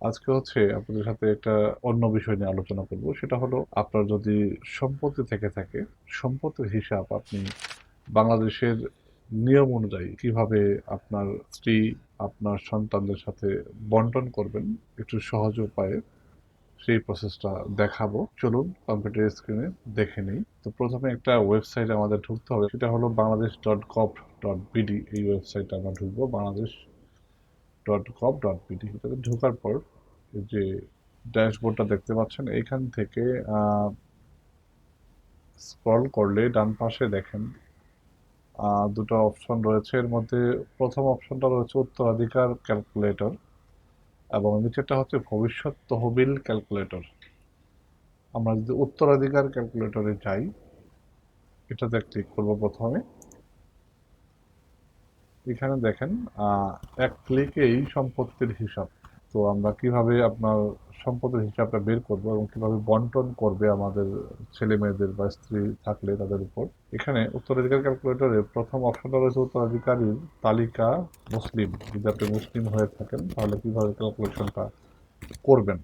আজকে হচ্ছে আপনাদের সাথে একটা অন্য বিষয় নিয়ে আলোচনা করব। সেটা হলো, আপনার যদি সম্পত্তি থেকে থাকে, সম্পত্তির হিসাব আপনি বাংলাদেশের নিয়ম অনুযায়ী কীভাবে আপনার স্ত্রী, আপনার সন্তানদের সাথে বন্টন করবেন, একটু সহজ উপায়ে সেই প্রসেসটা দেখাবো। চলুন কম্পিউটার স্ক্রিনে দেখে নিই। তো প্রথমে একটা ওয়েবসাইটে আমাদের ঢুকতে হবে, সেটা হলো Bangladesh dot gov dot BD এই ওয়েবসাইটে আমরা ঢুকবো, বাংলাদেশ ডট গভ ডট ঢোকার পর যে ড্যাশবোর্ডটা দেখতে পাচ্ছেন এখান থেকে স্ক্রল করলে ডান পাশে দেখেন দুটো অপশন রয়েছে। এর মধ্যে প্রথম অপশনটা রয়েছে উত্তরাধিকার ক্যালকুলেটর এবং নিচেরটা হচ্ছে ভবিষ্যৎ তহবিল ক্যালকুলেটর আমরা যদি উত্তরাধিকার ক্যালকুলেটরে যাই, এটাতে ক্লিক করব প্রথমে। এখানে দেখেন এক ক্লিকেই সম্পত্তির হিসাব। তো আমরা কীভাবে আপনার সম্পদের হিসাবটা বের করব এবং কীভাবে বন্টন করবে আমাদের ছেলে মেয়েদের বা স্ত্রী থাকলে তাদের উপর? এখানে উত্তরাধিকার ক্যালকুলেটরে প্রথম অপশনটা রয়েছে উত্তরাধিকারীর তালিকা মুসলিম। যদি আপনি মুসলিম হয়ে থাকেন, তাহলে কীভাবে ক্যালকুলেশনটা করবেন?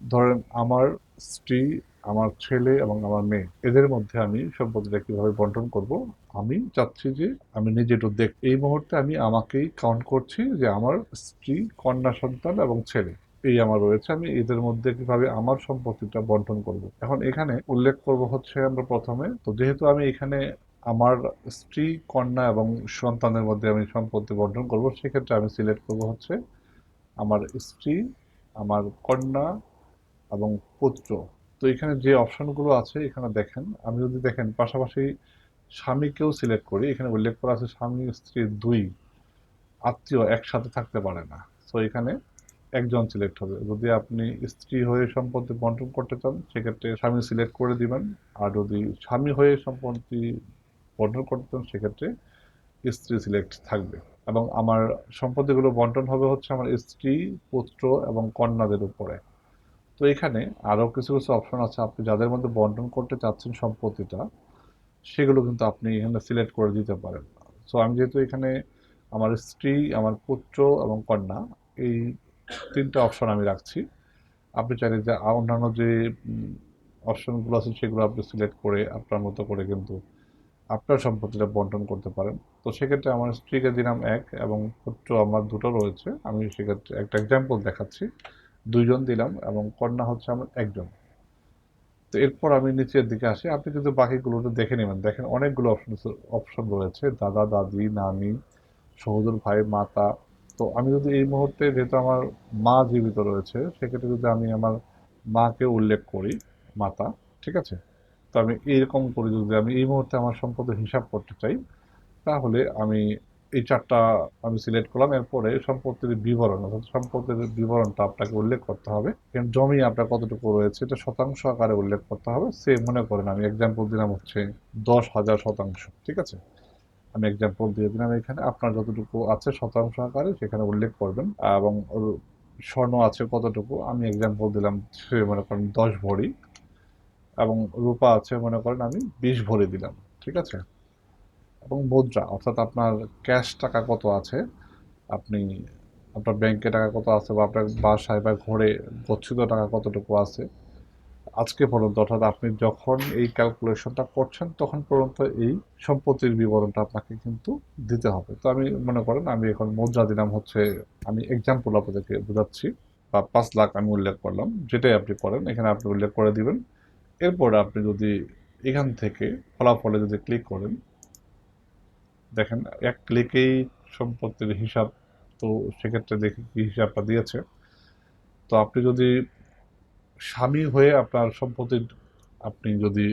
ধরেন, আমার স্ত্রী আমার ছেলে এবং আমার মেয়ে, এদের মধ্যে আমি সম্পত্তিটা কীভাবে বন্টন করব? আমি চাচ্ছি যে আমি নিজে একটু দেখ। এই মুহূর্তে আমি আমাকেই কাউন্ট করছি যে আমার স্ত্রী, কন্যা সন্তান এবং ছেলে, এই আমার রয়েছে। আমি এদের মধ্যে কীভাবে আমার সম্পত্তিটা বন্টন করব? এখন এখানে উল্লেখ করব হচ্ছে আমরা প্রথমে, তো যেহেতু আমি এখানে আমার স্ত্রী, কন্যা এবং সন্তানের মধ্যে আমি সম্পত্তি বন্টন করব, সেক্ষেত্রে আমি সিলেক্ট করব হচ্ছে আমার স্ত্রী, আমার কন্যা এবং পুত্র। তো এখানে যে অপশনগুলো আছে, এখানে দেখেন, আমি যদি দেখেন, পাশাপাশি স্বামীকেও সিলেক্ট করি, এখানে উল্লেখ করা আছে স্বামী, স্ত্রী দুই, আত্মীয় একসাথে থাকতে পারে না। তো এখানে একজন সিলেক্ট হবে। যদি আপনি স্ত্রী হয়ে সম্পত্তি বন্টন করতে চান, সেক্ষেত্রে স্বামী সিলেক্ট করে দিবেন। আর যদি স্বামী হয়ে সম্পত্তি বন্টন করতে চান, সেক্ষেত্রে স্ত্রী সিলেক্ট থাকবে। এবং আমার সম্পত্তিগুলো বন্টন হবে হচ্ছে আমার স্ত্রী, পুত্র এবং কন্যাদের উপরে। তো এখানে আরও কিছু কিছু অপশন আছে। আপনি যাদের মধ্যে বন্টন করতে চাচ্ছেন সম্পত্তিটা, সেগুলো কিন্তু আপনি এখানে সিলেক্ট করে দিতে পারেন। সো আমি যেহেতু এখানে আমার স্ত্রী, আমার পুত্র এবং কন্যা, এই তিনটা অপশন আমি রাখছি। আপনি চাইলে যে অন্যান্য যে অপশনগুলো আছে, সেগুলো আপনি সিলেক্ট করে আপনার মতো করে কিন্তু আপনার সম্পত্তিটা বন্টন করতে পারেন। তো সেক্ষেত্রে আমার স্ত্রীকে দিলাম এক এবং পুত্র আমার দুটো রয়েছে। আমি সেক্ষেত্রে একটা এক্সাম্পল দেখাচ্ছি। দুইজন দিলাম এবং কন্যা হচ্ছে আমার একজন। তো এরপর আমি নিচের দিকে আসি। আপনি কিন্তু বাকিগুলোতে দেখে নেবেন। দেখেন অনেকগুলো অপশন অপশন রয়েছে। দাদা, দাদি, নানি, সহোদর ভাই, মাতা। তো আমি যদি এই মুহূর্তে যেহেতু আমার মা জীবিত রয়েছে, সেক্ষেত্রে যদি আমি আমার মাকে উল্লেখ করি, মাতা, ঠিক আছে? তো আমি এইরকম করে যদি আমি এই মুহূর্তে আমার সম্পদের হিসাব করতে চাই, তাহলে আমি এই চারটা আমি সিলেক্ট করলাম, এরপরে সম্পত্তির বিবরণ, অর্থাৎ সম্পত্তির বিবরণটা আপনাকে উল্লেখ করতে হবে। জমি আপনার কতটুকু রয়েছে, এটা শতাংশ আকারে উল্লেখ করতে হবে। সে মনে করেন, আমি এক্সাম্পল দিলাম হচ্ছে দশ হাজার শতাংশ, ঠিক আছে? আমি এক্সাম্পল দিয়ে দিলাম এখানে, আপনার যতটুকু আছে শতাংশ আকারে সেখানে উল্লেখ করবেন, এবং স্বর্ণ আছে কতটুকু, আমি এক্সাম্পল দিলাম সে মনে করেন দশ ভরি, এবং রূপা আছে মনে করেন আমি বিশ ভরি দিলাম, ঠিক আছে? এবং মুদ্রা, অর্থাৎ আপনার ক্যাশ টাকা কত আছে, আপনি আপনার ব্যাংকে টাকা কত আছে বা আপনার বাসায় বা ঘরে গচ্ছিত টাকা কতটুকু আছে, আজকে পর্যন্ত, অর্থাৎ আপনি যখন এই ক্যালকুলেশনটা করছেন, তখন পর্যন্ত এই সম্পত্তির বিবরণটা আপনাকে কিন্তু দিতে হবে। তো আমি মনে করেন, আমি এখন মুদ্রা দিলাম হচ্ছে, আমি এক্সাম্পল আপনাদেরকে বোঝাচ্ছি, বা পাঁচ লাখ আমি উল্লেখ করলাম, যেটাই আপনি করেন, এখানে আপনি উল্লেখ করে দিবেন। এরপরে আপনি যদি এখান থেকে ফলাফলে যদি ক্লিক করেন দেখেন, এক ক্লিকেই সম্পত্তির হিসাব, তো সেক্ষেত্রে দেখি কি হিসাবটা দিয়েছে। তো আপনি যদি স্বামী হয়ে আপনার সম্পত্তির আপনি যদি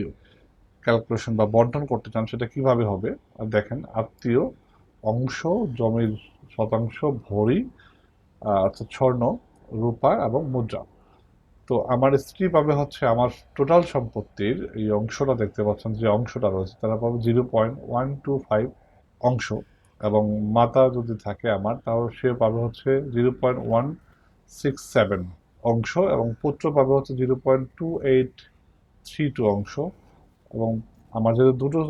ক্যালকুলেশন বা বন্টন করতে চান, সেটা কীভাবে হবে? আর দেখেন, আত্মীয় অংশ, জমির শতাংশ, ভরি অর্থাৎ স্বর্ণ, রূপা এবং মুদ্রা। তো আমার স্ত্রী পাবে হচ্ছে আমার টোটাল সম্পত্তির এই অংশটা দেখতে পাচ্ছেন, যে অংশটা রয়েছে, তারা পাবে zero point one two five অংশ। এবং মাতা যদি থাকে আমার, তাহলে সে পাবে হচ্ছে zero point one six seven অংশ এবং পুত্র পাবে হচ্ছে zero point two eight three two অংশ। এবং আমার যেহেতু দুটো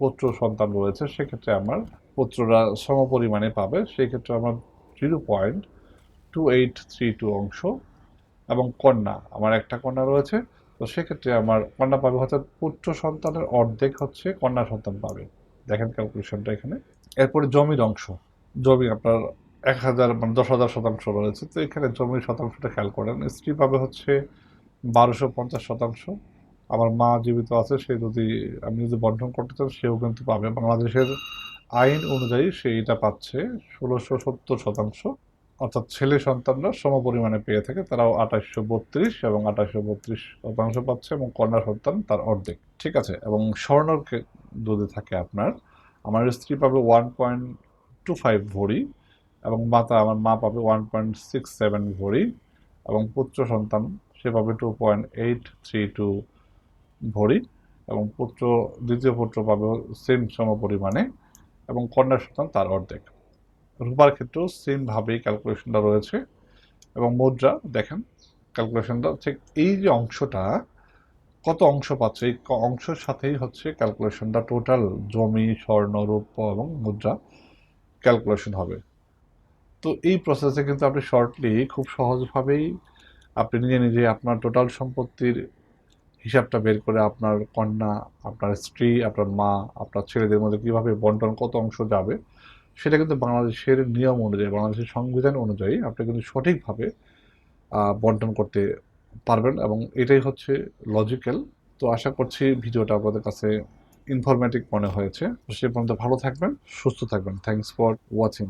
পুত্র সন্তান রয়েছে, সেক্ষেত্রে আমার পুত্ররা সমপরিমাণে পাবে, সেক্ষেত্রে আমার zero point two eight three two অংশ। এবং কন্যা, আমার একটা কন্যা রয়েছে, তো সেক্ষেত্রে আমার কন্যা পাবে হচ্ছে পুত্র সন্তানের অর্ধেক হচ্ছে কন্যা সন্তান পাবে। দেখেন ক্যালকুলেশনটা এখানে। এরপরে জমির অংশ। জমি আপনার এক হাজার মানে দশ হাজার শতাংশ রয়েছে। তো এখানে জমির শতাংশটা খেয়াল করেন। স্ত্রী পাবে হচ্ছে বারোশো পঞ্চাশ শতাংশ। আমার মা জীবিত আছে, সে যদি আমি যদি বন্টন করতে চান, সেও কিন্তু পাবে। বাংলাদেশের আইন অনুযায়ী সে এটা পাচ্ছে ষোলোশো সত্তর শতাংশ। অর্থাৎ ছেলে সন্তানরা সম পরিমাণে পেয়ে থাকে। তারাও আঠাশশো বত্রিশ এবং আঠাশশো বত্রিশ শতাংশ পাচ্ছে এবং কন্যা সন্তান তার অর্ধেক। ঠিক আছে? এবং স্বর্ণর যদি থাকে আপনার। আমার স্ত্রী পাবে ওয়ান পয়েন্ট টু ফাইভ ভরি এবং মাতা, আমার মা পাবে ওয়ান পয়েন্ট সিক্স সেভেন ভরি এবং পুত্র সন্তান, সে পাবে two point eight three two ভরি এবং পুত্র, দ্বিতীয় পুত্র পাবে সেম সম পরিমাণে এবং কন্যা সন্তান তার অর্ধেক। রূপার ক্ষেত্রেও সেমভাবেই ক্যালকুলেশনটা রয়েছে এবং মুদ্রা, দেখেন ক্যালকুলেশনটা ঠিক এই যে অংশটা কত অংশ পাচ্ছে? এই অংশের সাথেই হচ্ছে ক্যালকুলেশনটা টোটাল জমি, স্বর্ণ রূপ এবং মুদ্রা ক্যালকুলেশন হবে। তো এই প্রসেসে কিন্তু আপনি শর্টলি খুব সহজভাবেই আপনি নিজে নিজে আপনার টোটাল সম্পত্তির হিসাবটা বের করে আপনার কন্যা, আপনার স্ত্রী, আপনার মা, আপনার ছেলেদের মধ্যে কীভাবে বন্টন, কত অংশ যাবে, সেটা কিন্তু বাংলাদেশের নিয়ম অনুযায়ী, বাংলাদেশের সংবিধান অনুযায়ী আপনি কিন্তু সঠিকভাবে বন্টন করতে পারবেন এবং এটাই হচ্ছে লজিক্যাল তো আশা করছি ভিডিওটা আপনাদের কাছে ইনফরমেটিভ মনে হয়েছে। সে পর্যন্ত ভালো থাকবেন, সুস্থ থাকবেন। Thanks for watching